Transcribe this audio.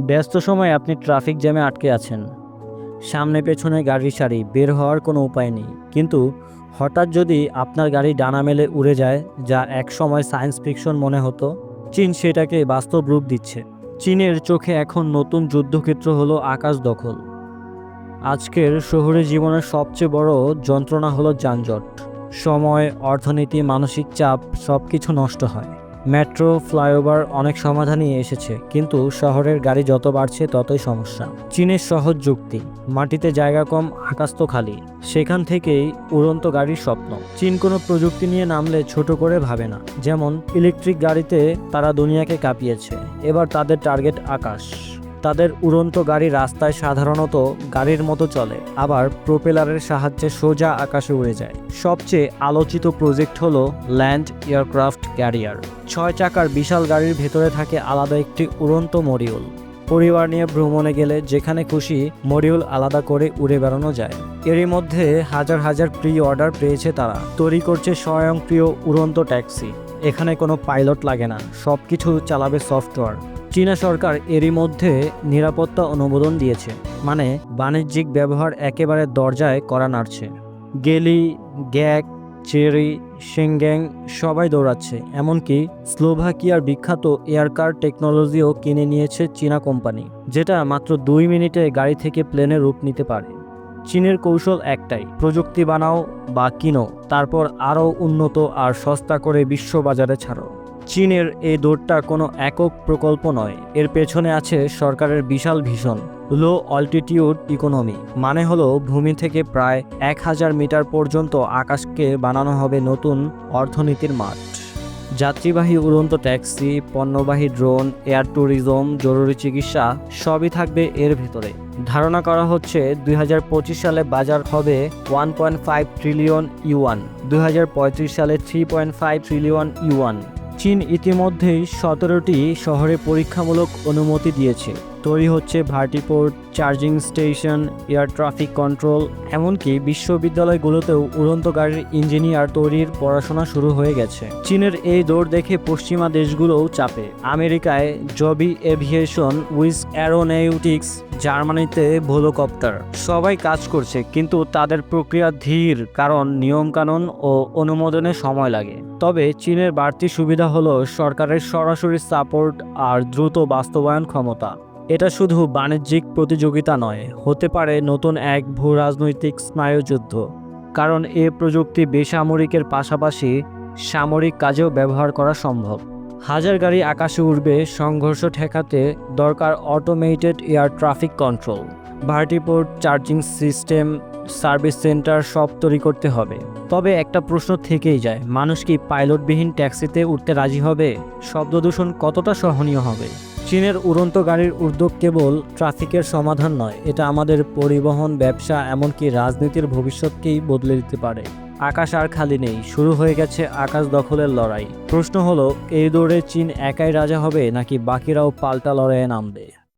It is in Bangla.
ব্যস্ত সময়ে আপনি ট্রাফিক জ্যামে আটকে আছেন। সামনে পেছনে গাড়ির সারি বের হওয়ার কোনো উপায় নেই। কিন্তু হঠাৎ যদি আপনার গাড়ি ডানা মেলে উড়ে যায়, যা এক সময় সায়েন্স ফিকশন মনে হতো, চীন সেটাকে বাস্তব রূপ দিচ্ছে। চীনের চোখে এখন নতুন যুদ্ধক্ষেত্র হলো আকাশ দখল। আজকের শহুরে জীবনের সবচেয়ে বড় যন্ত্রণা হলো যানজট। সময়, অর্থনীতি, মানসিক চাপ সব কিছু নষ্ট হয়। মেট্রো ফ্লাইওভার অনেক সমাধানই এসেছে, কিন্তু শহরের গাড়ি যত বাড়ছে ততই সমস্যা। চীনের সহজ যুক্তি, মাটিতে জায়গা কম, আকাশ তো খালি। সেখান থেকেই উড়ন্ত গাড়ির স্বপ্ন। চীন কোনো প্রযুক্তি নিয়ে নামলে ছোট করে ভাবে না। যেমন, ইলেকট্রিক গাড়িতে তারা দুনিয়াকে কাঁপিয়েছে। এবার তাদের টার্গেট আকাশ। তাদের উড়ন্ত গাড়ি রাস্তায় সাধারণত গাড়ির মতো চলে, আবার প্রোপেলারের সাহায্যে সোজা আকাশে উড়ে যায়। সবচেয়ে আলোচিত প্রজেক্ট হল ল্যান্ড এয়ারক্রাফট ক্যারিয়ার। ছয় চাকার বিশাল গাড়ির ভেতরে থাকে আলাদা একটি উড়ন্ত মডিউল। পরিবার নিয়ে ভ্রমণে গেলে যেখানে খুশি মডিউল আলাদা করে উড়ে বেড়ানো যায়। এরই মধ্যে হাজার হাজার প্রি অর্ডার পেয়েছে তারা। তৈরি করছে স্বয়ংক্রিয় উড়ন্ত ট্যাক্সি। এখানে কোনো পাইলট লাগে না। সব কিছু চালাবে সফটওয়্যার। চীনা সরকার এরই মধ্যে নিরাপত্তা অনুমোদন দিয়েছে মানে বাণিজ্যিক ব্যবহার একেবারে দরজায় করা নাড়ছে। গেলি, গ্যাক, চেরি সেঙ্গ্যাং সবাই দৌড়াচ্ছে, এমনকি স্লোভাকিয়ার বিখ্যাত এয়ারকার টেকনোলজিও কিনে নিয়েছে চীনা কোম্পানি, যেটা মাত্র দুই মিনিটে গাড়ি থেকে প্লেনে রূপ নিতে পারে। চীনের কৌশল একটাই, প্রযুক্তি বানাও বা কিনো, তারপর আরও উন্নত আর সস্তা করে বিশ্ববাজারে ছাড়ো। চীনের এই দৌড়টা কোনো একক প্রকল্প নয়। এর পেছনে আছে সরকারের বিশাল ভীষণ লো অল্টিটিউড ইকোনমি মানে হলো ভূমি থেকে প্রায় এক হাজার মিটার পর্যন্ত আকাশকে বানানো হবে নতুন অর্থনীতির মাঠ। যাত্রীবাহী উড়ন্ত ট্যাক্সি, পণ্যবাহী ড্রোন, এয়ার ট্যুরিজম, জরুরি চিকিৎসা সবই থাকবে এর ভেতরে। ধারণা করা হচ্ছে দুই হাজার পঁচিশ সালে বাজার হবে one point five trillion yuan, দুই হাজার পঁয়ত্রিশ সালে three point five trillion yuan. চীন ইতিমধ্যেই সতেরোটি শহরে পরীক্ষামূলক অনুমতি দিয়েছে। তৈরি হচ্ছে vertiport charging station, air traffic control, এমনকি বিশ্ববিদ্যালয়গুলোতেও উড়ন্ত গাড়ির ইঞ্জিনিয়ার তৈরির পড়াশোনা শুরু হয়ে গেছে। চীনের এই দৌড় দেখে পশ্চিমা দেশগুলোও চাপে। আমেরিকায় জবি এভিয়েশন উইস অ্যারোনেউটিক্স জার্মানিতে ভোলোকপ্টার। সবাই কাজ করছে, কিন্তু তাদের প্রক্রিয়া ধীর, কারণ নিয়মকানুন ও অনুমোদনে সময় লাগে। তবে চীনের বাড়তি সুবিধা হলো সরকারের সরাসরি সাপোর্ট আর দ্রুত বাস্তবায়ন ক্ষমতা। এটা শুধু বাণিজ্যিক প্রতিযোগিতা নয়, হতে পারে নতুন এক ভূ রাজনৈতিক স্নায়ুযুদ্ধ। কারণ এ প্রযুক্তি বেসামরিকের পাশাপাশি সামরিক কাজেও ব্যবহার করা সম্ভব। হাজার গাড়ি আকাশে উড়বে, সংঘর্ষ ঠেকাতে দরকার automated air traffic control vertiport charging system service centre সব তৈরি করতে হবে। তবে একটা প্রশ্ন থেকেই যায়, মানুষ কি পাইলটবিহীন ট্যাক্সিতে উঠতে রাজি হবে? শব্দদূষণ কতটা সহনীয় হবে? চীনের উড়ন্ত গাড়ির উদ্যোগ কেবল ট্রাফিকের সমাধান নয়, এটা আমাদের পরিবহন, ব্যবসা, এমনকি রাজনীতির ভবিষ্যৎকেই বদলে দিতে পারে। আকাশ আর খালি নেই, শুরু হয়ে গেছে আকাশ দখলের লড়াই। প্রশ্ন হলো, এই দৌড়ে চীন একাই রাজা হবে, নাকি বাকিরাও পাল্টা লড়াইয়ে নামবে?